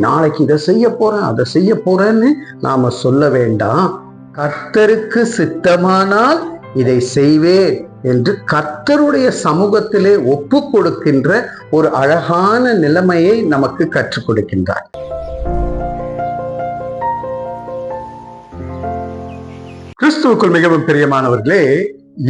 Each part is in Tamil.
நாளைக்கு இதை செய்ய போறேன் அதை செய்ய போறேன்னு நாம சொல்ல வேண்டாம். கர்த்தருக்கு சித்தமானால் இதை செய்வேன் என்று கர்த்தருடைய சமூகத்திலே ஒப்பு கொடுக்கின்ற ஒரு அழகான நிலைமையை நமக்கு கற்றுக் கொடுக்கின்றார். கிறிஸ்துவுக்குள் மிகவும் பிரியமானவர்களே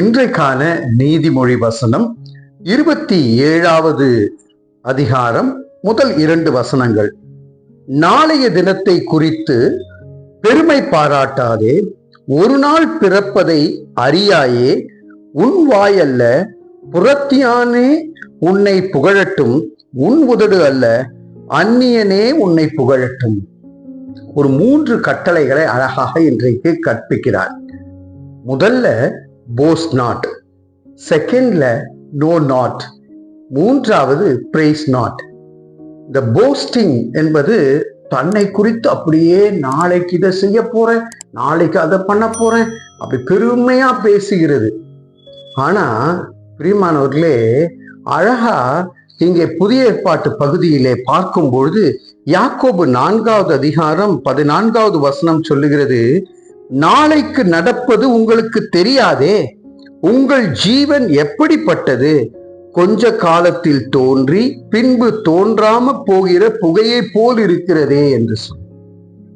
இன்றைக்கான நீதிமொழி வசனம் இருபத்தி ஏழாவது அதிகாரம் முதல் இரண்டு வசனங்கள். நாளைய தினத்தை குறித்து பெருமை பாராட்டாதே. ஒரு நாள் பிறப்பதை அறியாயே. உன் வாயல்ல புறத்தியானே உன்னை புகழட்டும். உன் உதடு அல்ல அந்நியனே உன்னை புகழட்டும். ஒரு மூன்று கட்டளைகளை அழகாக இன்றைக்கு கற்பிக்கிறார். முதல்ல போஸ் நாட் செகண்ட்ல நோ நாட் மூன்றாவது பிரேஸ் நாட் இந்த போஸ்டிங் என்பது தன்னை குறித்து அப்படியே நாளைக்கு இதை செய்ய போறேன் நாளைக்கு அதை பண்ண போறேன் அப்படி பெருமையா பேசுகிறது. ஆனா பிரியமானவர்களே அழகா இங்கே புதிய ஏற்பாட்டு பகுதியிலே பார்க்கும் பொழுது யாக்கோபு நான்காவது அதிகாரம் பதினான்காவது வசனம் சொல்லுகிறது நாளைக்கு நடப்பது உங்களுக்கு தெரியாதே உங்கள் ஜீவன் எப்படிப்பட்டது? கொஞ்ச காலத்தில் தோன்றி பின்பு தோன்றாம போகிற புகையை போல் இருக்கிறதே என்று சொல்.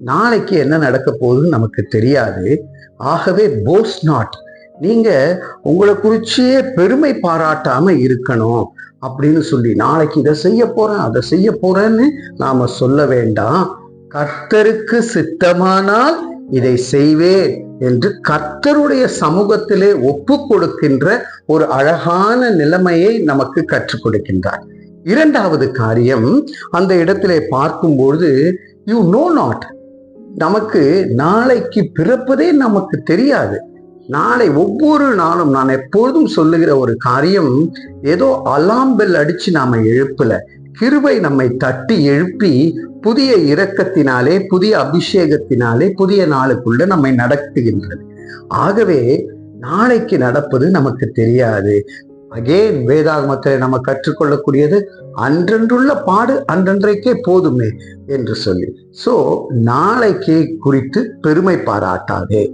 நாளைக்கு என்ன நடக்க போகுதுன்னு நமக்கு தெரியாது. ஆகவே போஸ் நாட். நீங்க உங்களை குறிச்சியே பெருமை பாராட்டாம இருக்கணும் அப்படின்னு சொல்லி நாளைக்கு இதை செய்ய போறேன் அதை செய்ய போறேன்னு நாம சொல்ல வேண்டாம். கர்த்தருக்கு சித்தமானால் இதை செய்வேன் என்று கர்த்தருடைய சமூகத்திலே ஒப்பு கொடுக்கின்ற ஒரு அழகான நிலைமையை நமக்கு கற்றுக் கொடுக்கின்றார். இரண்டாவது காரியம் அந்த இடத்திலே பார்க்கும்பொழுது யூ நோ நாட் நமக்கு நாளைக்கு பிறப்பதே நமக்கு தெரியாது. நாளை ஒவ்வொரு நாளும் நான் எப்பொழுதும் சொல்லுகிற ஒரு காரியம் ஏதோ அலாம் பெல் அடிச்சு நாம எழுப்பல. கிருபை நம்மை தட்டி எழுப்பி புதிய இரக்கத்தினாலே புதிய அபிஷேகத்தினாலே புதிய நாளுக்குள்ள நம்மை நடத்துகின்றது. ஆகவே நாளைக்கு நடப்பது நமக்கு தெரியாது. அகேன் வேதாகமத்தில் நம்ம கற்றுக்கொள்ளக்கூடியது அன்றன்றுள்ள பாடு அன்றன்றைக்கே போதுமே என்று சொல்லி. சோ நாளைக்கு குறித்து பெருமை பாராட்டாதே.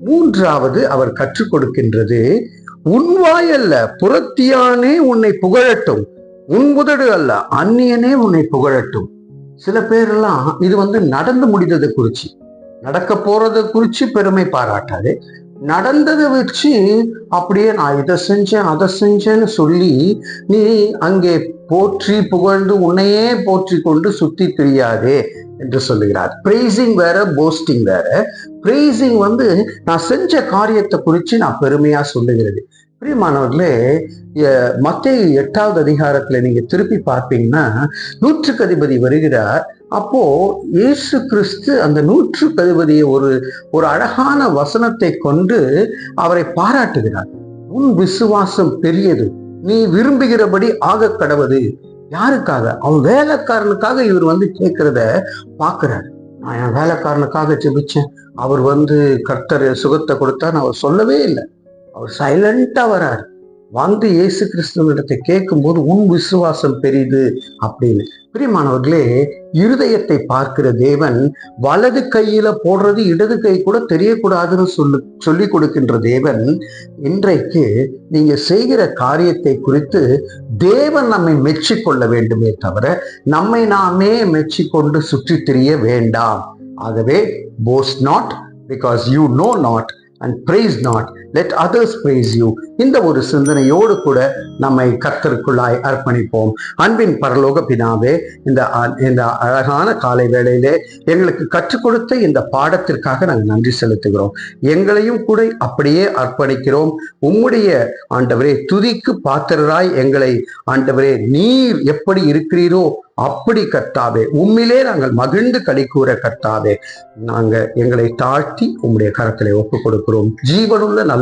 மூன்றாவது அவர் கற்றுக் கொடுக்கின்றது உன்வாயல்ல புறத்தியானே உன்னை புகழட்டும். உன் உதடு அல்ல அந்நியனே உன்னை புகழட்டும். சில பேரெல்லாம் இது வந்து நடந்து முடிந்ததை குறிச்சு நடக்க போறதை குறிச்சு பெருமை பாராட்டாது. நடந்ததை வச்சு அப்படியே நான் இதை செஞ்சேன் அதை செஞ்சேன்னு சொல்லி நீ அங்கே போற்றி புகழ்ந்து உன்னையே போற்றி கொண்டு சுத்தி தெரியாதே என்று சொல்லுகிறார். பிரேசிங் வேற போஸ்டிங் வேற. பிரேசிங் வந்து நான் செஞ்ச காரியத்தை குறித்து நான் பெருமையா சொல்லுகிறது. பிரியமானவர்களே மத்திய எட்டாவது அதிகாரத்துல நீங்க திருப்பி பார்ப்பீங்கன்னா நூற்றுக்கு அதிபதி வருகிறார். அப்போ இயேசு கிறிஸ்து அந்த நூற்று கதிபதியை ஒரு ஒரு அழகான வசனத்தை கொண்டு அவரை பாராட்டுகிறார். உன் விசுவாசம் பெரியது நீ விரும்புகிறபடி ஆக கடவுது. யாருக்காக? அவன் வேலைக்காரனுக்காக இவர் வந்து கேட்கிறத பாக்குறாரு நான் என் வேலைக்காரனுக்காக ஜெபிச்சேன். அவர் வந்து கர்த்தர் சுகத்தை கொடுத்தான்னு அவர் சொல்லவே இல்லை. அவர் சைலண்டா வரார். வந்து இயேசு கிறிஸ்துவனிடத்தை கேட்கும்போது உன் விசுவாசம் பெரிது அப்படின்னு. பிரியமானவர்களே இருதயத்தை பார்க்கிற தேவன் வலது கையில போடுறது இடது கை கூட தெரியக்கூடாதுன்னு சொல்லு சொல்லி கொடுக்கின்ற தேவன் இன்றைக்கு நீங்க செய்கிற காரியத்தை குறித்து தேவன் நம்மை மெச்சிக்கொள்ள வேண்டுமே தவிர நம்மை நாமே மெச்சிக்கொண்டு சுற்றி திரிய வேண்டாம். ஆகவே boast not because you know not and praise not let others praise you இந்த ஒரு சிந்தனையோடு கூட நம்மை கர்த்தருக்குள்ளாய் அர்ப்பணிப்போம். அன்பின் பரலோக பினாவே இந்த இந்த அழகான காலை வேளையிலே எங்களுக்கு கற்றுக் கொடுத்த இந்த பாடத்திற்காக நாங்கள் நன்றி செலுத்துகிறோம். எங்களையும் கூட அப்படியே அர்ப்பணிக்கிறோம். உம்முடைய ஆண்டவரே துதிக்கு பாத்திரராய் எங்களை ஆண்டவரே நீர் எப்படி இருக்கிறீரோ அப்படி கர்த்தாவே. உம்மிலே நாங்கள் மகிழ்ந்து களி கூற கர்த்தாவே. நாங்கள் எங்களை தாழ்த்தி உம்முடைய கரத்திலே ஒப்புக் கொடுக்கிறோம். ஜீவனுள்ள நல்ல